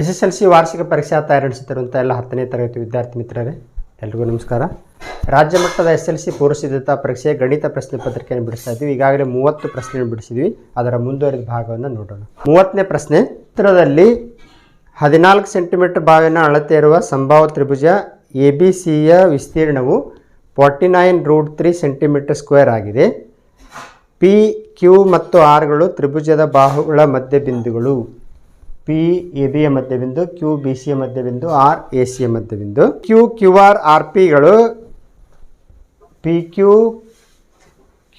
S S L C ವಾರ್ಷಿಕ ಪರೀಕ್ಷಾ ತಯಾರಿಸುತ್ತಿರುವಂಥ ಎಲ್ಲ ಹತ್ತನೇ ತರಗತಿ ವಿದ್ಯಾರ್ಥಿ ಮಿತ್ರರೇ, ಎಲ್ರಿಗೂ ನಮಸ್ಕಾರ. ರಾಜ್ಯ ಮಟ್ಟದ ಎಸ್ ಎಲ್ ಸಿ ಪೂರ್ವ ಸಿದ್ಧತಾ ಪರೀಕ್ಷೆ ಗಣಿತ ಪ್ರಶ್ನೆ ಪತ್ರಿಕೆಯನ್ನು ಬಿಡಿಸ್ತಾ ಇದ್ವಿ ಈಗಾಗಲೇ ಮೂವತ್ತು ಪ್ರಶ್ನೆಯನ್ನು ಬಿಡಿಸಿದ್ವಿ. ಅದರ ಮುಂದುವರಿದ ಭಾಗವನ್ನು ನೋಡೋಣ. ಮೂವತ್ತನೇ ಪ್ರಶ್ನೆ ಚಿತ್ರದಲ್ಲಿ ಹದಿನಾಲ್ಕು ಸೆಂಟಿಮೀಟರ್ ಬಾವಿನ ಅಳತೆ ಇರುವ ಸಂಭಾವ ತ್ರಿಭುಜ ಎ ಬಿ ಸಿಯ ವಿಸ್ತೀರ್ಣವು forty nine root three centimetre square ಆಗಿದೆ. ಪಿ, ಕ್ಯೂ ಮತ್ತು ಆರ್ಗಳು ತ್ರಿಭುಜದ ಬಾಹುಗಳ ಮಧ್ಯಬಿಂದುಗಳು. ಪಿ ಎ ಬಿಯ ಮಧ್ಯಬಿಂದು ಕ್ಯೂ ಬಿ ಸಿಯ ಮಧ್ಯಬಿಂದು ಆರ್ ಎ ಸಿಯ ಮಧ್ಯಬಿಂದು. Q Q R R ಪಿಗಳು P Q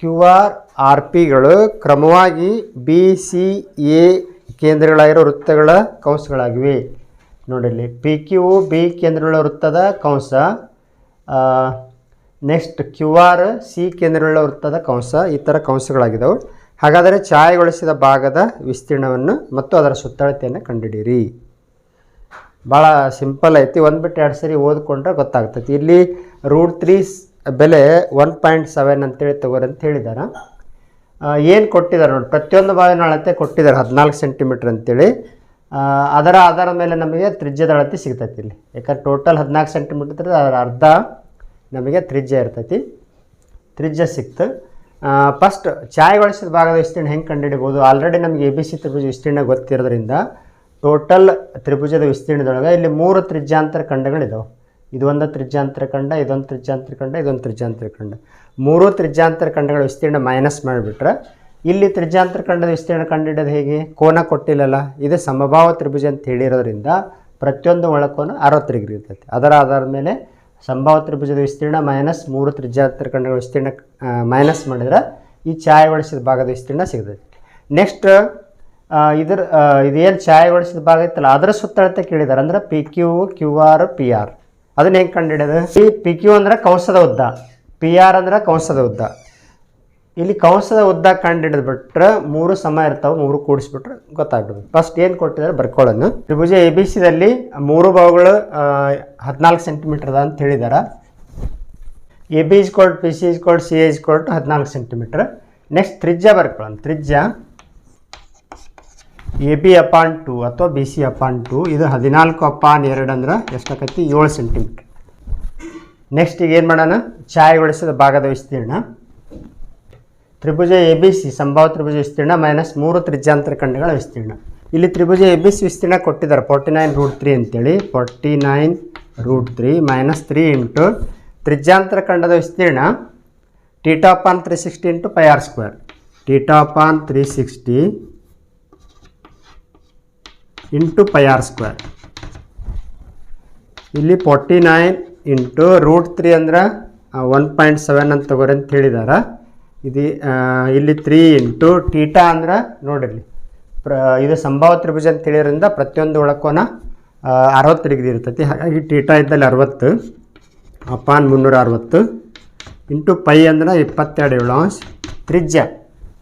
Q R R ಪಿಗಳು ಕ್ರಮವಾಗಿ ಬಿ ಸಿ ಎ ಕೇಂದ್ರಗಳಾಗಿರೋ ವೃತ್ತಗಳ ಕಂಸಗಳಾಗಿವೆ ನೋಡಿಲ್ಲಿ ಪಿ ಕ್ಯೂ ಬಿ ಕೇಂದ್ರಗಳ ವೃತ್ತದ ಕಂಸ ನೆಕ್ಸ್ಟ್ ಕ್ಯೂ ಆರ್ ಸಿ ಕೇಂದ್ರಗಳ ವೃತ್ತದ ಕಂಸ ಈ ಥರ ಕಂಸಗಳಾಗಿದ್ದಾವೆ ಹಾಗಾದರೆ ಛಾಯೆಗೊಳಿಸಿದ ಭಾಗದ ವಿಸ್ತೀರ್ಣವನ್ನು ಮತ್ತು ಅದರ ಸುತ್ತಳತೆಯನ್ನು ಕಂಡುಹಿಡಿಯಿರಿ ಭಾಳ ಸಿಂಪಲ್ ಐತಿ. ಒಂದು ಬಿಟ್ಟು ಎರಡು ಸರಿ ಓದ್ಕೊಂಡ್ರೆ ಗೊತ್ತಾಗ್ತೈತಿ. ಇಲ್ಲಿ ರೂಟ್ ತ್ರೀ ಬೆಲೆ ಒನ್ ಪಾಯಿಂಟ್ ಸೆವೆನ್ ಅಂತೇಳಿ ತಗೋರಿ ಅಂತ ಹೇಳಿದಾರೆ. ಏನು ಕೊಟ್ಟಿದ್ದಾರೆ ನೋಡಿ, ಪ್ರತಿಯೊಂದು ಬಾವಿನ ಅಳತೆ ಕೊಟ್ಟಿದ್ದಾರೆ ಹದಿನಾಲ್ಕು ಸೆಂಟಿಮೀಟ್ರ್ ಅಂತೇಳಿ. ಅದರ ಆಧಾರದ ಮೇಲೆ ನಮಗೆ ತ್ರಿಜ್ಯದ ಅಳತೆ ಸಿಗ್ತೈತಿ ಇಲ್ಲಿ. ಯಾಕಂದ್ರೆ ಟೋಟಲ್ ಹದಿನಾಲ್ಕು ಸೆಂಟಿಮೀಟ್ರ್ ಅದರ ಅರ್ಧ ನಮಗೆ ತ್ರಿಜ್ಯ ಇರ್ತೈತಿ. ತ್ರಿಜ್ಯ ಸಿಕ್ತು. ಫಸ್ಟ್ ಛಾಯೆಗೊಳಿಸಿದ ಭಾಗದ ವಿಸ್ತೀರ್ಣ ಹೆಂಗೆ ಕಂಡುಹಿಡಿಬೋದು? ಆಲ್ರೆಡಿ ನಮಗೆ ಎ ಬಿ ಸಿ ತ್ರಿಭುಜ ವಿಸ್ತೀರ್ಣ ಗೊತ್ತಿರೋದ್ರಿಂದ ಟೋಟಲ್ ತ್ರಿಭುಜದ ವಿಸ್ತೀರ್ಣದೊಳಗೆ ಇಲ್ಲಿ ಮೂರು ತ್ರಿಜ್ಯಾಂತರ ಖಂಡಗಳಿದಾವೆ. ಇದೊಂದು ತ್ರಿಜ್ಯಾಂತರ ಖಂಡ, ಇದೊಂದು ತ್ರಿಜ್ಯಾಂತರ ಖಂಡ, ಇದೊಂದು ತ್ರಿಜ್ಯಾಂತರ ಖಂಡ. ಮೂರು ತ್ರಿಜ್ಯಾಂತರ ಖಂಡಗಳ ವಿಸ್ತೀರ್ಣ ಮೈನಸ್ ಮಾಡಿಬಿಟ್ರೆ ಇಲ್ಲಿ ತ್ರಿಜ್ಯಾಂತರ ಖಂಡದ ವಿಸ್ತೀರ್ಣ ಕಂಡುಹಿಡಿಯೋದು ಹೇಗೆ? ಕೋನ ಕೊಟ್ಟಿಲ್ಲಲ್ಲ, ಇದು ಸಮಭಾವ ತ್ರಿಭುಜ ಅಂತ ಹೇಳಿರೋದ್ರಿಂದ ಪ್ರತಿಯೊಂದು ಒಳಕೋನ ಅರವತ್ತು ಡಿಗ್ರಿ ಇರ್ತೈತಿ. ಅದರ ಆಧಾರದ ಮೇಲೆ ಸಂಭಾವ ತ್ರಿಭುಜದ ವಿಸ್ತೀರ್ಣ ಮೈನಸ್ ಮೂರು ತ್ರಿಜ್ಯಾಂತರ ಖಂಡಗಳ ವಿಸ್ತೀರ್ಣ ಮೈನಸ್ ಮಾಡಿದ್ರೆ ಈ ಛಾಯೆಗೊಳಿಸಿದ ಭಾಗದ ವಿಸ್ತೀರ್ಣ ಸಿಗ್ತೈತಿ ನೆಕ್ಸ್ಟ್ ಇದ್ರ ಇದೇನು ಛಾಯೆಗೊಳಿಸಿದ ಭಾಗ ಇತ್ತಲ್ಲ, ಅದರ ಸುತ್ತಳತೆ ಕೇಳಿದ್ದಾರೆ ಅಂದ್ರೆ P Q Q R P R ಅದನ್ನ ಹೆಂಗೆ ಕಂಡುಹಿಡಿಯೋದು? ಈ ಪಿ ಕ್ಯೂ ಅಂದ್ರೆ ಕಂಸದ ಉದ್ದ. ಪಿ ಆರ್ ಅಂದ್ರೆ ಕಂಸದ ಉದ್ದ. ಇಲ್ಲಿ ಕವಸದ ಉದ್ದ ಕಂಡುಹಿಡಿದು ಬಿಟ್ರೆ ಮೂರು ಸಮ ಇರ್ತಾವೆ, ಮೂರು ಕೂಡಿಸ್ಬಿಟ್ರೆ ಗೊತ್ತಾಗ್ಬಿಡುತ್ತೆ. ಫಸ್ಟ್ ಏನು ಕೊಟ್ಟಿದ್ದಾರೆ? ಬರ್ಕೊಳ್ಳೋಣ. ತ್ರಿಭುಜ ಎ ಬಿ ಸಿದಲ್ಲಿ ಮೂರು ಭಾಗಗಳು ಹದಿನಾಲ್ಕು ಸೆಂಟಿಮೀಟರ್ ಅದ ಅಂತ ಹೇಳಿದಾರೆ. ಎ ಬಿ ಇಸ್ ಕೊಟ್ಟು ಪಿ ಸಿ ಇಸ್ ಕೊಟ್ಟು ಸಿ ಇಸ್ ಕೊಟ್ಟು ಹದಿನಾಲ್ಕು ಸೆಂಟಿಮೀಟ್ರ್ ನೆಕ್ಸ್ಟ್ ತ್ರಿಜ್ಯ ಬರ್ಕೊಳ್ಳೋಣ. ತ್ರಿಜ್ಯ ಎ ಬಿ ಅಪಾನ್ ಟು ಅಥವಾ ಬಿ ಸಿ ಅಪಾನ್ ಟು ಇದು ಹದಿನಾಲ್ಕು ಅಪಾನ್ ಎರಡು ಅಂದ್ರೆ ಎಷ್ಟಾಕೈತಿ ಏಳು ಸೆಂಟಿಮೀಟ್ರ್ ನೆಕ್ಸ್ಟ್ ಈಗ ಏನು ಮಾಡೋಣ? ಛಾಯೆಗೊಳಿಸಿದ ಭಾಗದ ವಿಸ್ತೀರ್ಣ. ತ್ರಿಭುಜ ಎ ಬಿ ಸಿ ಸಂಭಾವ ತ್ರಿಭುಜ ವಿಸ್ತೀರ್ಣ ಮೈನಸ್ ಮೂರು ತ್ರಿಜ್ಯಾಂತರ ಖಂಡಗಳ ವಿಸ್ತೀರ್ಣ. ಇಲ್ಲಿ ತ್ರಿಭುಜ ಎ ಬಿ ಸಿ ವಿಸ್ತೀರ್ಣ ಕೊಟ್ಟಿದ್ದಾರೆ. ಫೋರ್ಟಿ ನೈನ್ ರೂಟ್ ತ್ರೀ ಅಂತೇಳಿ. Forty nine root three minus three into ತ್ರಿಜ್ಯಾಂತರ ಖಂಡದ ವಿಸ್ತೀರ್ಣ theta upon three sixty into pi R square theta upon three sixty into pi R square ಇಲ್ಲಿ forty nine into root three ಅಂದ್ರೆ one point seven ಅಂತ ತಗೋರಿ ಅಂತ ಹೇಳಿದಾರ. ಇದು ಇಲ್ಲಿ three into theta ಅಂದ್ರೆ ನೋಡಿರಲಿ. ಪ್ರ, ಇದು ಸಂಭಾವ ತ್ರಿಭುಜ ಅಂತ ಹೇಳಿದ್ರಿಂದ ಪ್ರತಿಯೊಂದು ಒಳಕೋನ ಅರವತ್ತು ಡಿಗ್ರಿ ಇರ್ತೈತಿ. ಹಾಗಾಗಿ ಟೀಟಾ ಇದ್ದಲ್ಲಿ ಅರವತ್ತು ಅಪಾನ್ ಮುನ್ನೂರ ಅರವತ್ತು ಇಂಟು ಪೈ ಅಂದ್ರೆ ಇಪ್ಪತ್ತೆರಡು ಏಳು ಅಂಶ. ತ್ರಿಜ್ಯ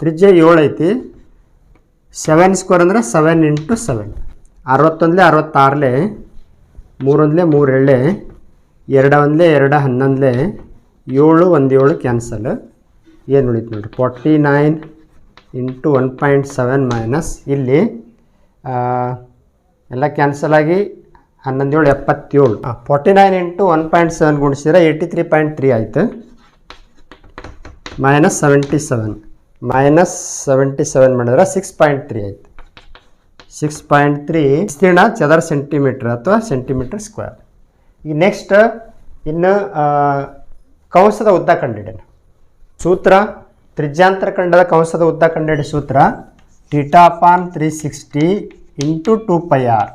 ತ್ರಿಜ್ಯ ಏಳು ಐತಿ. ಸೆವೆನ್ ಸ್ಕ್ವೇರ್ ಅಂದ್ರೆ ಸೆವೆನ್ ಇಂಟು ಸೆವೆನ್ ಅರವತ್ತೊಂದಲೇ ಅರವತ್ತಾರಲೇ, ಮೂರೊಂದಲೇ ಮೂರು ಎಳ್ಳೆ ಎರಡ ಒಂದಲೇ ಎರಡು ಹನ್ನೊಂದಲೇ, ಏಳು ಒಂದು ಏಳು ಕ್ಯಾನ್ಸಲ್ ಏನು ಉಳಿತು ನೋಡಿರಿ? Forty nine into one point seven minus ಇಲ್ಲಿ ಎಲ್ಲ ಕ್ಯಾನ್ಸಲ್ ಆಗಿ ಹನ್ನೊಂದೇಳು ಎಪ್ಪತ್ತೇಳು. Forty nine into one point seven ಗುಣಿಸಿದ್ರೆ eighty three point three ಆಯಿತು. Minus seventy seven minus seventy seven ಮಾಡಿದ್ರೆ ಸಿಕ್ಸ್ ಪಾಯಿಂಟ್ ತ್ರೀ ಆಯಿತು. ಸಿಕ್ಸ್ ಪಾಯಿಂಟ್ ತ್ರೀ ವಿಸ್ತೀರ್ಣ ಚದರ ಸೆಂಟಿಮೀಟ್ರ್ ಅಥವಾ ಸೆಂಟಿಮೀಟ್ರ್ ಸ್ಕ್ವೇರ್ ಈಗ ನೆಕ್ಸ್ಟ್ ಇನ್ನು ಕಂಸದ ಉದ್ದ ಕಂಡಿಡೋಣ ಸೂತ್ರ, ತ್ರಿಜ್ಯಾಂತರ ಖಂಡದ ಕಂಸದ ಉದ್ದ ಕಂಡಿಡಿ ಸೂತ್ರ theta upon three sixty into two pi R.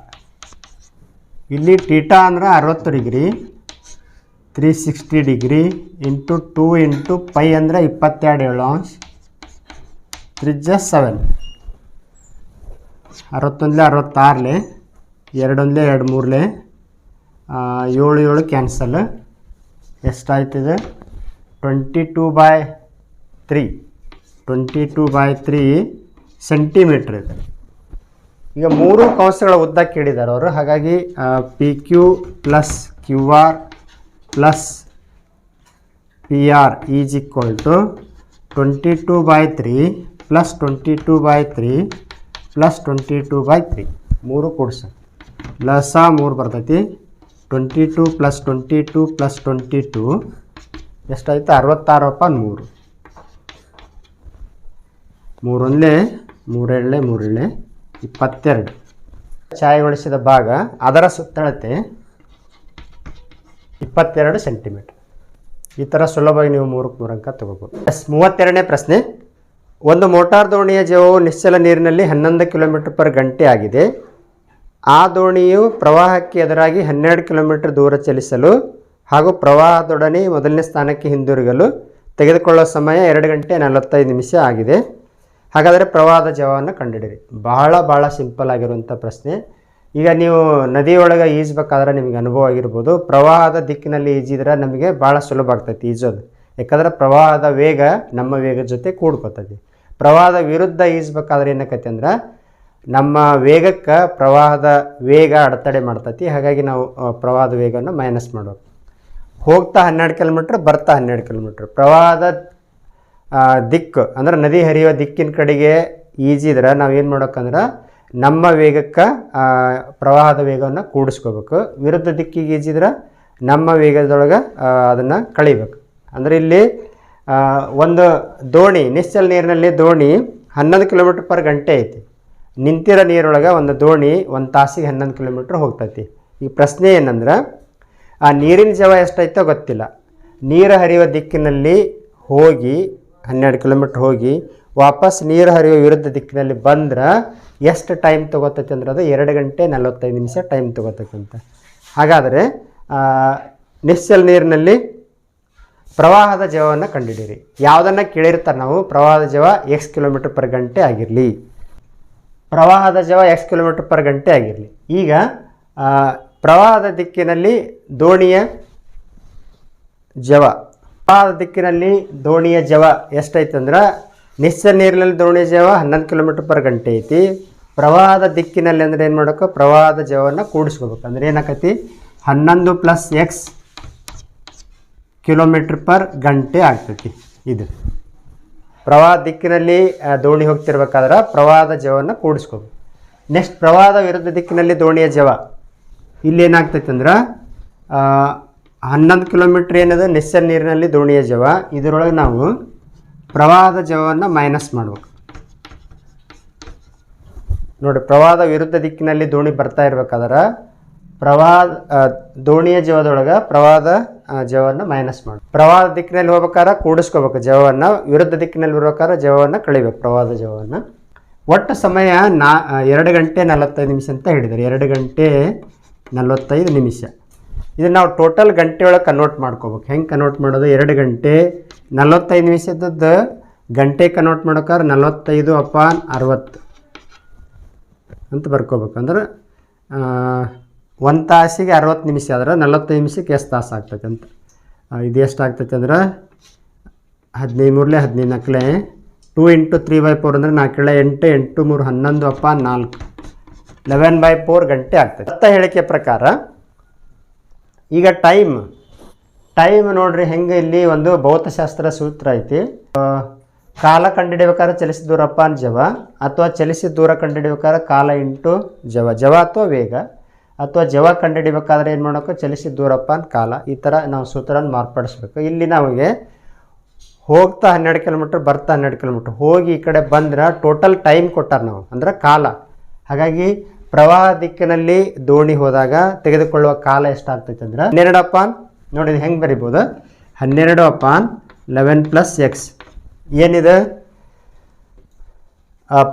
ಇಲ್ಲಿ ಟೀಟಾ ಅಂದ್ರೆ ಅರವತ್ತು degree, three sixty degree into two into pi ಅಂದರೆ ಇಪ್ಪತ್ತೆರಡು ಏಳು ಅಂಶ. ತ್ರಿಜ್ಯ ಸೆವೆನ್. ಅರವತ್ತೊಂದಲೇ ಅರವತ್ತಾರಲೆ, ಎರಡೊಂದಲೇ ಎರಡು ಮೂರಲೆ ಏಳು ಏಳು cancel. ಎಷ್ಟಾಯ್ತದೆ? Twenty two by three twenty two by three centimetre ಇದೆ. ಈಗ ಮೂರು ಕಂಸಗಳ ಉದ್ದ ಕೇಳಿದ್ದಾರೆ ಅವರು. ಹಾಗಾಗಿ P Q plus Q R plus P R is equal to twenty two by three plus twenty two by three plus twenty two by three ಮೂರು ಕೂಡ್ಸ. ಲಸ ಮೂರು ಬರ್ತೈತಿ. Twenty two plus twenty two plus twenty two ಎಷ್ಟಾಯ್ತು? ಅರವತ್ತಾರು ನೂರು. ಮೂರು ಮೂರೊಂದಲೇ ಮೂರೆರಳೆ ಮೂರೆರಳೆ ಇಪ್ಪತ್ತೆರಡು. ಛಾಯೆಗೊಳಿಸಿದ ಭಾಗ ಅದರ ಸುತ್ತಳತೆ ಇಪ್ಪತ್ತೆರಡು ಸೆಂಟಿಮೀಟರ್. ಈ ಥರ ಸುಲಭವಾಗಿ ನೀವು ಮೂರಕ್ಕೆ ಮೂರು ಅಂಕ ತಗೋಬೋದು. ಎಸ್, ಮೂವತ್ತೆರಡನೇ ಪ್ರಶ್ನೆ. ಒಂದು ಮೋಟಾರ್ ದೋಣಿಯ ಜೀವವು ನಿಶ್ಚಲ ನೀರಿನಲ್ಲಿ ಹನ್ನೊಂದು ಕಿಲೋಮೀಟರ್ ಪರ್ ಗಂಟೆ ಆಗಿದೆ. ಆ ದೋಣಿಯು ಪ್ರವಾಹಕ್ಕೆ ಎದುರಾಗಿ ಹನ್ನೆರಡು ಕಿಲೋಮೀಟರ್ ದೂರ ಚಲಿಸಲು ಹಾಗೂ ಪ್ರವಾಹದೊಡನೆ ಮೊದಲನೇ ಸ್ಥಾನಕ್ಕೆ ಹಿಂದಿರುಗಲು ತೆಗೆದುಕೊಳ್ಳುವ ಸಮಯ ಎರಡು ಗಂಟೆ ನಲವತ್ತೈದು ನಿಮಿಷ ಆಗಿದೆ. ಹಾಗಾದರೆ ಪ್ರವಾಹದ ಜವವನ್ನು ಕಂಡುಹಿಡಿರಿ ಬಹಳ ಭಾಳ ಸಿಂಪಲ್ ಆಗಿರುವಂಥ ಪ್ರಶ್ನೆ. ಈಗ ನೀವು ನದಿಯೊಳಗೆ ಈಜಬೇಕಾದ್ರೆ ನಿಮಗೆ ಅನುಭವ ಆಗಿರ್ಬೋದು. ಪ್ರವಾಹದ ದಿಕ್ಕಿನಲ್ಲಿ ಈಜಿದ್ರೆ ನಮಗೆ ಭಾಳ ಸುಲಭ ಆಗ್ತೈತಿ ಈಜೋದು. ಯಾಕಂದರೆ ಪ್ರವಾಹದ ವೇಗ ನಮ್ಮ ವೇಗದ ಜೊತೆ ಕೂಡ್ಕೊತೈತಿ. ಪ್ರವಾಹದ ವಿರುದ್ಧ ಈಜಬೇಕಾದ್ರೆ ಏನಕ್ಕೈತಿ ಅಂದ್ರೆ ನಮ್ಮ ವೇಗಕ್ಕೆ ಪ್ರವಾಹದ ವೇಗ ಅಡೆತಡೆ ಮಾಡ್ತೈತಿ. ಹಾಗಾಗಿ ನಾವು ಪ್ರವಾಹದ ವೇಗವನ್ನು ಮೈನಸ್ ಮಾಡಬೇಕು ಹೋಗ್ತಾ ಹನ್ನೆರಡು ಕಿಲೋಮೀಟ್ರ್, ಬರ್ತಾ ಹನ್ನೆರಡು ಕಿಲೋಮೀಟ್ರ್. ಪ್ರವಾಹದ ದಿಕ್ಕು ಅಂದ್ರೆ ನದಿ ಹರಿಯುವ ದಿಕ್ಕಿನ ಕಡೆಗೆ ಈಜಿದ್ರೆ ನಾವು ಏನು ಮಾಡೋಕ್ಕಂದ್ರೆ ನಮ್ಮ ವೇಗಕ್ಕೆ ಪ್ರವಾಹದ ವೇಗವನ್ನು ಕೂಡಿಸ್ಕೋಬೇಕು. ವಿರುದ್ಧ ದಿಕ್ಕಿಗೆ ಈಜಿದ್ರೆ ನಮ್ಮ ವೇಗದೊಳಗೆ ಅದನ್ನು ಕಳಿಬೇಕು. ಅಂದರೆ ಇಲ್ಲಿ ಒಂದು ದೋಣಿ, ನಿಶ್ಚಲ ನೀರಿನಲ್ಲಿ ದೋಣಿ ಹನ್ನೊಂದು ಕಿಲೋಮೀಟ್ರ್ ಪರ್ ಗಂಟೆ ಐತಿ. ನಿಂತಿರೋ ನೀರೊಳಗೆ ಒಂದು ದೋಣಿ ಒಂದು ತಾಸಿಗೆ ಹನ್ನೊಂದು ಕಿಲೋಮೀಟ್ರ್ ಹೋಗ್ತೈತಿ. ಈ ಪ್ರಶ್ನೆ ಏನಂದ್ರೆ ಆ ನೀರಿನ ಜವ ಎಷ್ಟೈತೋ ಗೊತ್ತಿಲ್ಲ. ನೀರು ಹರಿಯುವ ದಿಕ್ಕಿನಲ್ಲಿ ಹೋಗಿ, ಹನ್ನೆರಡು ಕಿಲೋಮೀಟ್ರ್ ಹೋಗಿ ವಾಪಸ್ ನೀರು ಹರಿಯುವ ವಿರುದ್ಧ ದಿಕ್ಕಿನಲ್ಲಿ ಬಂದ್ರೆ ಎಷ್ಟು ಟೈಮ್ ತೊಗೋತೈತೆ ಅಂದ್ರೆ ಅದು ಎರಡು ಗಂಟೆ ನಲವತ್ತೈದು ನಿಮಿಷ ಟೈಮ್ ತಗೋತಕ್ಕಂತ ಅಂತ. ಹಾಗಾದರೆ ನಿಶ್ಚಲ ನೀರಿನಲ್ಲಿ ಪ್ರವಾಹದ ಜವವನ್ನು ಕಂಡುಹಿಡಿಯಿರಿ ಯಾವುದನ್ನು ಕೇಳಿರ್ತಾರೆ ನಾವು, ಪ್ರವಾಹದ ಜವ ಎಕ್ಸ್ ಕಿಲೋಮೀಟ್ರ್ ಪರ್ ಗಂಟೆ ಆಗಿರಲಿ. ಪ್ರವಾಹದ ಜವ ಎಕ್ಸ್ ಕಿಲೋಮೀಟ್ರ್ ಪರ್ ಗಂಟೆ ಆಗಿರಲಿ. ಈಗ ಪ್ರವಾಹದ ದಿಕ್ಕಿನಲ್ಲಿ ದೋಣಿಯ ಜವ. ಪ್ರವಾಹದ ದಿಕ್ಕಿನಲ್ಲಿ ದೋಣಿಯ ಜವ ಎಷ್ಟೈತಂದ್ರೆ? ನಿಶ್ಚಲ ನೀರಿನಲ್ಲಿ ದೋಣಿಯ ಜವ ಹನ್ನೊಂದು ಕಿಲೋಮೀಟರ್ ಪರ್ ಗಂಟೆ ಐತಿ. ಪ್ರವಾಹದ ದಿಕ್ಕಿನಲ್ಲಿ ಅಂದ್ರೆ ಏನು ಮಾಡಬೇಕು? ಪ್ರವಾಹದ ಜವವನ್ನು ಕೂಡಿಸ್ಕೋಬೇಕು. ಅಂದ್ರೆ ಏನಾಕತಿ? ಹನ್ನೊಂದು ಪ್ಲಸ್ ಎಕ್ಸ್ ಕಿಲೋಮೀಟ್ರ್ ಪರ್ ಗಂಟೆ ಆಗ್ತೈತಿ ಇದು. ಪ್ರವಾಹ ದಿಕ್ಕಿನಲ್ಲಿ ಆ, ದೋಣಿ ಹೋಗ್ತಿರ್ಬೇಕಾದ್ರೆ ಪ್ರವಾಹದ ಜವವನ್ನು ಕೂಡಿಸ್ಕೋಬೇಕು. ನೆಕ್ಸ್ಟ್ ಪ್ರವಾಹದ ವಿರುದ್ಧ ದಿಕ್ಕಿನಲ್ಲಿ ದೋಣಿಯ ಜವ. ಇಲ್ಲಿ ಏನಾಗ್ತೈತೆ ಅಂದ್ರೆ ಆ, ಹನ್ನೊಂದು ಕಿಲೋಮೀಟ್ರ್ ಏನಿದೆ? ನಿಶ್ಚಲ ನೀರಿನಲ್ಲಿ ದೋಣಿಯ ಜವ. ಇದರೊಳಗೆ ನಾವು ಪ್ರವಾಹದ ಜವವನ್ನು ಮೈನಸ್ ಮಾಡ್ಬೇಕು. ನೋಡಿ, ಪ್ರವಾಹದ ವಿರುದ್ಧ ದಿಕ್ಕಿನಲ್ಲಿ ದೋಣಿ ಬರ್ತಾ ಇರ್ಬೇಕಾದ್ರೆ ಪ್ರವಾಹ ದೋಣಿಯ ಜವದೊಳಗೆ ಪ್ರವಾಹದ ಜವವನ್ನು ಮೈನಸ್ ಮಾಡಿ. ಪ್ರವಾಹದ ದಿಕ್ಕಿನಲ್ಲಿ ಹೋಗ್ಬೇಕಾದ್ರೆ ಕೂಡಿಸ್ಕೋಬೇಕು ಜವವನ್ನು. ವಿರುದ್ಧ ದಿಕ್ಕಿನಲ್ಲಿ ಬರ್ಬೇಕಾದ್ರೆ ಜವವನ್ನು ಕಳಿಬೇಕು, ಪ್ರವಾಹದ ಜವವನ್ನು. ಒಟ್ಟು ಸಮಯ ನಾ ಎರಡು ಗಂಟೆ ನಲವತ್ತೈದು ನಿಮಿಷ ಅಂತ ಹೇಳಿದ್ದಾರೆ. ಎರಡು ಗಂಟೆ ನಲವತ್ತೈದು ನಿಮಿಷ. ಇದನ್ನು ನಾವು ಟೋಟಲ್ ಗಂಟೆ ಒಳಗೆ ಕನ್ವರ್ಟ್ ಮಾಡ್ಕೋಬೇಕು. ಹೆಂಗೆ ಕನ್ವರ್ಟ್ ಮಾಡೋದು? ಎರಡು ಗಂಟೆ ನಲವತ್ತೈದು ನಿಮಿಷದ್ದು ಗಂಟೆ ಕನ್ವರ್ಟ್ ಮಾಡೋಕ್ಕಾದ್ರೆ ನಲವತ್ತೈದು ಅಪಾನ್ ಅರವತ್ತು ಅಂತ ಬರ್ಕೋಬೇಕು. ಅಂದ್ರೆ ಒಂದು ತಾಸಿಗೆ ಅರವತ್ತು ನಿಮಿಷ ಆದ್ರೆ ನಲವತ್ತೈದು ನಿಮಿಷಕ್ಕೆ ಎಷ್ಟು ತಾಸು ಆಗ್ತೈತೆ ಅಂತ. ಇದು ಎಷ್ಟು ಆಗ್ತೈತೆ ಅಂದ್ರೆ ಹದಿನೈದು ಮೂರಲೆ ಹದಿನೈದು ನಾಲ್ಕಲೆ two into three by four ಅಂದರೆ ನಾಲ್ಕೇಳೆ ಎಂಟು ಎಂಟು ಮೂರು ಹನ್ನೊಂದು ಅಪ್ಪ ನಾಲ್ಕು. ಲೆವೆನ್ ಬೈ ಫೋರ್ ಗಂಟೆ ಆಗ್ತೈತೆ. ಅರ್ಥ ಹೇಳಿಕೆ ಪ್ರಕಾರ ಈಗ ಟೈಮ್. ಟೈಮ್ ನೋಡ್ರಿ ಹೆಂಗೆ ಇಲ್ಲಿ ಒಂದು ಭೌತಶಾಸ್ತ್ರ ಸೂತ್ರ ಐತಿ. ಕಾಲ ಕಂಡುಹಿಡಿಬೇಕಾದ್ರೆ ಚಲಿಸಿದ ದೂರಪ್ಪ ಅಂತ ಜವ, ಅಥವಾ ಚಲಿಸಿದ ದೂರ ಕಂಡುಹಿಡಿಬೇಕಾದ್ರೆ ಕಾಲ ಇಂಟು ಜವ. ಜವ ಅಥವಾ ವೇಗ, ಅಥವಾ ಜವ ಕಂಡುಹಿಡಿಬೇಕಾದ್ರೆ ಏನು ಮಾಡಬೇಕು ಚಲಿಸಿದ ದೂರಪ್ಪ ಅಂತ ಕಾಲ. ಈ ಥರ ನಾವು ಸೂತ್ರನ ಮಾರ್ಪಡಿಸ್ಬೇಕು. ಇಲ್ಲಿ ನಮಗೆ ಹೋಗ್ತಾ ಹನ್ನೆರಡು ಕಿಲೋಮೀಟ್ರ್, ಬರ್ತಾ ಹನ್ನೆರಡು ಕಿಲೋಮೀಟ್ರ್. ಹೋಗಿ ಈ ಕಡೆ ಬಂದ್ರೆ ಟೋಟಲ್ ಟೈಮ್ ಕೊಟ್ಟಾರೆ ನಾವು. ಅಂದ್ರೆ ಕಾಲ. ಹಾಗಾಗಿ ಪ್ರವಾಹ ದಿಕ್ಕಿನಲ್ಲಿ ದೋಣಿ ಹೋದಾಗ ತೆಗೆದುಕೊಳ್ಳುವ ಕಾಲ ಎಷ್ಟಾಗ್ತೈತೆ ಅಂದ್ರೆ ಹನ್ನೆರಡು ಅಪಾನ್, ನೋಡಿ ಹೆಂಗೆ ಬರಿಬೋದು. ಹನ್ನೆರಡು ಅಪಾನ್ ಲೆವೆನ್ ಪ್ಲಸ್ ಎಕ್ಸ್ ಏನಿದೆ?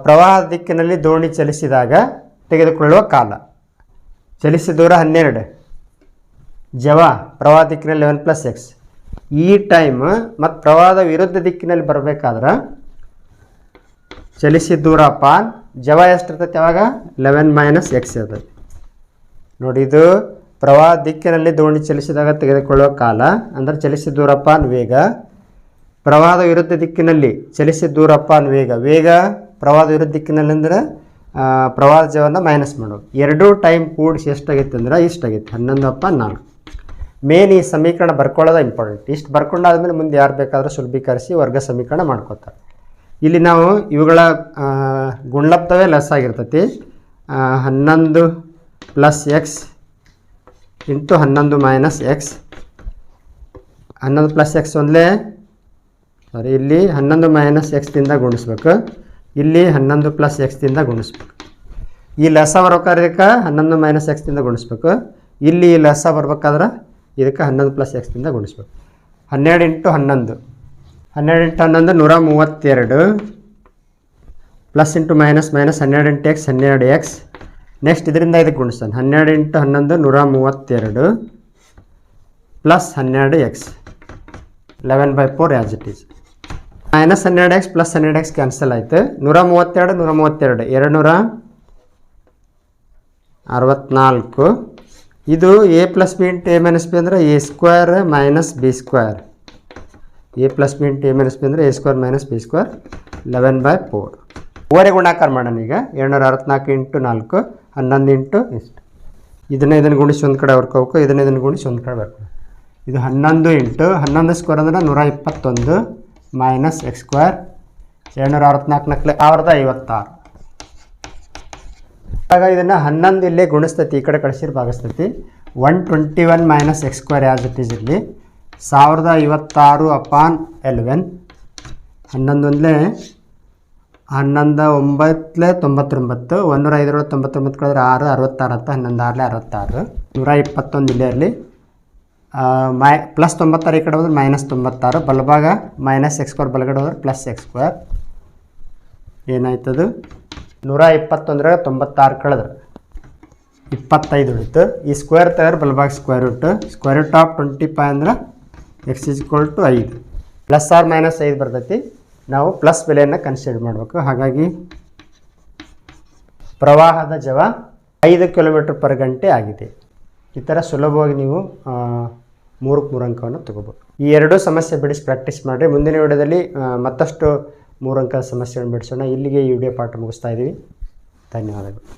ಪ್ರವಾಹ ದಿಕ್ಕಿನಲ್ಲಿ ದೋಣಿ ಚಲಿಸಿದಾಗ ತೆಗೆದುಕೊಳ್ಳುವ ಕಾಲ. ಚಲಿಸಿದ ದೂರ ಹನ್ನೆರಡು. ಜವ, ಪ್ರವಾಹ ದಿಕ್ಕಿನಲ್ಲಿ ಲೆವೆನ್ ಪ್ಲಸ್ ಎಕ್ಸ್ ಈ ಟೈಮ್ ಮತ್ತು ಪ್ರವಾಹದ ವಿರುದ್ಧ ದಿಕ್ಕಿನಲ್ಲಿ ಬರಬೇಕಾದ್ರೆ, ಚಲಿಸಿದ ದೂರ ಪಾನ್ ಜವ ಎಷ್ಟಿರ್ತೈತೆ ಅವಾಗ ಲೆವೆನ್ ಮೈನಸ್ ಎಕ್ಸ್ ಇರ್ತೈತಿ. ನೋಡಿ ಇದು ಪ್ರವಾಹ ದಿಕ್ಕಿನಲ್ಲಿ ದೋಣಿ ಚಲಿಸಿದಾಗ ತೆಗೆದುಕೊಳ್ಳುವ ಕಾಲ. ಅಂದರೆ ಚಲಿಸಿದ ದೂರಪ್ಪ ವೇಗ. ಪ್ರವಾಹದ ವಿರುದ್ಧ ದಿಕ್ಕಿನಲ್ಲಿ ಚಲಿಸಿದ ದೂರಪ್ಪ ವೇಗ. ವೇಗ ಪ್ರವಾಹದ ವಿರುದ್ಧ ದಿಕ್ಕಿನಲ್ಲಿ ಅಂದರೆ ಪ್ರವಾಹ ಜವನ್ನು ಮೈನಸ್ ಮಾಡೋದು ಎರಡೂ ಟೈಮ್ ಕೂಡಿಸಿ ಎಷ್ಟಾಗೈತೆ ಅಂದ್ರೆ ಇಷ್ಟಾಗೈತೆ. ಹನ್ನೊಂದು ಅಪ್ಪ ನಾಲ್ಕು. ಮೇನ್ ಈ ಸಮೀಕರಣ ಬರ್ಕೊಳ್ಳೋದು ಇಂಪಾರ್ಟೆಂಟ್ ಇಷ್ಟು ಬರ್ಕೊಂಡಾದ್ಮೇಲೆ ಮುಂದೆ ಯಾರು ಬೇಕಾದರೂ ಸುಲಭೀಕರಿಸಿ ವರ್ಗ ಸಮೀಕರಣ ಮಾಡ್ಕೋತಾರೆ. ಇಲ್ಲಿ ನಾವು ಇವುಗಳ ಗುಣಲಬ್ಧವೇ ಲೆಸ್ ಆಗಿರ್ತೈತಿ. ಹನ್ನೊಂದು ಪ್ಲಸ್ ಎಕ್ಸ್ ಇಂಟು ಹನ್ನೊಂದು ಮೈನಸ್ ಎಕ್ಸ್ ಹನ್ನೊಂದು ಪ್ಲಸ್ ಎಕ್ಸ್ ಒಂದಲೇ ಸಾರಿ ಇಲ್ಲಿ ಹನ್ನೊಂದು ಮೈನಸ್ ಎಕ್ಸ್ದಿಂದ ಗುಣಿಸ್ಬೇಕು. ಇಲ್ಲಿ ಹನ್ನೊಂದು ಪ್ಲಸ್ ಎಕ್ಸ್ದಿಂದ ಗುಣಿಸ್ಬೇಕು. ಈ ಲಸ ಬರ್ಬೇಕಾದ್ರೆ ಹನ್ನೊಂದು ಮೈನಸ್ ಎಕ್ಸ್ದಿಂದ ಗುಣಿಸ್ಬೇಕು. ಇಲ್ಲಿ ಈ ಲಸ ಬರ್ಬೇಕಾದ್ರೆ ಇದಕ್ಕೆ ಹನ್ನೊಂದು ಪ್ಲಸ್ ಎಕ್ಸ್ದಿಂದ ಗುಣಿಸ್ಬೇಕು. ಹನ್ನೆರಡು ಇಂಟು ಹನ್ನೊಂದು. ಹನ್ನೆರಡು ಇಂಟು ಹನ್ನೊಂದು ನೂರ ಮೂವತ್ತೆರಡು ಪ್ಲಸ್ ಇಂಟು ಮೈನಸ್ ಮೈನಸ್ ಹನ್ನೆರಡು ಇಂಟು ಎಕ್ಸ್ ಹನ್ನೆರಡು ಎಕ್ಸ್. ನೆಕ್ಸ್ಟ್ ಇದರಿಂದ ಇದು ಗುಣಿಸ್ತಾನೆ ಹನ್ನೆರಡು ಇಂಟು ಹನ್ನೊಂದು ನೂರ ಮೂವತ್ತೆರಡು ಪ್ಲಸ್ ಹನ್ನೆರಡು X. Eleven by four as it is minus ಹನ್ನೆರಡು ಎಕ್ಸ್ ಪ್ಲಸ್ ಹನ್ನೆರಡು ಎಕ್ಸ್ ಕ್ಯಾನ್ಸಲ್ ಆಯಿತು. ನೂರ ಮೂವತ್ತೆರಡು ನೂರ ಮೂವತ್ತೆರಡು. ಎರಡು ನೂರ ಅರವತ್ನಾಲ್ಕು. ಇದು A plus B into A minus B ಅಂದರೆ A square minus B square A plus B into A minus B ಅಂದರೆ A square minus B square eleven by four ಓರೆ ಗುಣಾಕಾರ ಮಾಡೋಣ ಈಗ. ಏಳ್ನೂರ ಅರವತ್ನಾಲ್ಕು ಇಂಟು ನಾಲ್ಕು, ಹನ್ನೊಂದು ಇಂಟು ಇಷ್ಟು ಇದನ್ನ ಇದನ್ನು ಗುಣಿಸಿ ಒಂದು ಕಡೆ ಹೊರ್ಕೋಬೇಕು ಇದನ್ನ ಇದನ್ನು ಗುಣಿಸಿ ಒಂದು ಕಡೆ ಬರ್ಬೇಕು ಇದು ಹನ್ನೊಂದು ಇಂಟು ಹನ್ನೊಂದು ಸ್ಕ್ವೇರ್ ಅಂದರೆ ನೂರ ಇಪ್ಪತ್ತೊಂದು ಮೈನಸ್ ಎಕ್ಸ್ ಸ್ಕ್ವೇರ್ ಏಳ್ನೂರ ಅರವತ್ನಾಲ್ಕು ನಕ್ಲೆ ಸಾವಿರದ ಐವತ್ತಾರು. ಆಗ ಇದನ್ನು ಹನ್ನೊಂದು ಇಲ್ಲೇ ಗುಣಿಸ್ತೈತಿ, ಈ ಕಡೆ ಕಳಿಸಿರ್ ಭಾಗಿಸ್ತೈತಿ. One twenty one minus X square ಯಾವ್ದು ಇರಲಿ ಸಾವಿರದ ಐವತ್ತಾರು ಅಪಾನ್ ಎಲ್ವೆನ್. ಹನ್ನೊಂದೊಂದಲೇ ಹನ್ನೊಂದು ಒಂಬತ್ತಲೇ ತೊಂಬತ್ತೊಂಬತ್ತು, ಒಂದೂರ ಐದರೊಳಗೆ ತೊಂಬತ್ತೊಂಬತ್ತು ಕಳೆದ್ರೆ ಆರು, ಅರವತ್ತಾರು ಅಂತ ಹನ್ನೊಂದು ಅರವತ್ತಾರು. ನೂರ ಇಪ್ಪತ್ತೊಂದು ಇಲ್ಲೇ ಇರಲಿ ಮೈ, ಪ್ಲಸ್ ತೊಂಬತ್ತಾರು ಈ ಕಡೆ ಹೋದ್ರೆ ಮೈನಸ್ ತೊಂಬತ್ತಾರು. ಬಲಭಾಗ ಮೈನಸ್ ಎಕ್ಸ್ ಸ್ಕ್ವೇರ್, ಬಲಗಡೆ ಹೋದ್ರೆ ಪ್ಲಸ್ ಎಕ್ಸ್ ಸ್ಕ್ವೇರ್. ಏನಾಯ್ತದು? ನೂರ ಇಪ್ಪತ್ತೊಂದರಾಗ ತೊಂಬತ್ತಾರು ಕಳೆದ್ರೆ. ಇಪ್ಪತ್ತೈದು ಉಳಿತು. ಈ ಸ್ಕ್ವೇರ್ ತೆಗೆದ್ರೆ ಬಲಭಾಗ square root. Square root of twenty five ಅಂದ್ರೆ ಎಕ್ಸ್ ಈಸ್ ಈಕ್ವಲ್ ಟು ಐದು. ಪ್ಲಸ್ ಆರ್ ಮೈನಸ್ ಐದು ಬರ್ತೈತಿ. ನಾವು ಪ್ಲಸ್ ಬೆಲೆಯನ್ನು ಕನ್ಸಿಡರ್ ಮಾಡಬೇಕು. ಹಾಗಾಗಿ ಪ್ರವಾಹದ ಜವ ಐದು ಕಿಲೋಮೀಟ್ರ್ ಪರ್ ಗಂಟೆ ಆಗಿದೆ. ಈ ಥರ ಸುಲಭವಾಗಿ ನೀವು ಮೂರಕ್ಕೆ ಮೂರು ಅಂಕವನ್ನು ತಗೋಬೋದು. ಈ ಎರಡೂ ಸಮಸ್ಯೆ ಬಿಡಿಸಿ ಪ್ರಾಕ್ಟೀಸ್ ಮಾಡಿರಿ. ಮುಂದಿನ ವಿಡಿಯೋದಲ್ಲಿ ಮತ್ತಷ್ಟು ಮೂರು ಅಂಕದ ಸಮಸ್ಯೆಗಳನ್ನು ಬಿಡಿಸೋಣ. ಇಲ್ಲಿಗೆ ಈ ವಿಡಿಯೋ ಪಾಠ ಮುಗಿಸ್ತಾ ಇದ್ದೀವಿ. ಧನ್ಯವಾದಗಳು.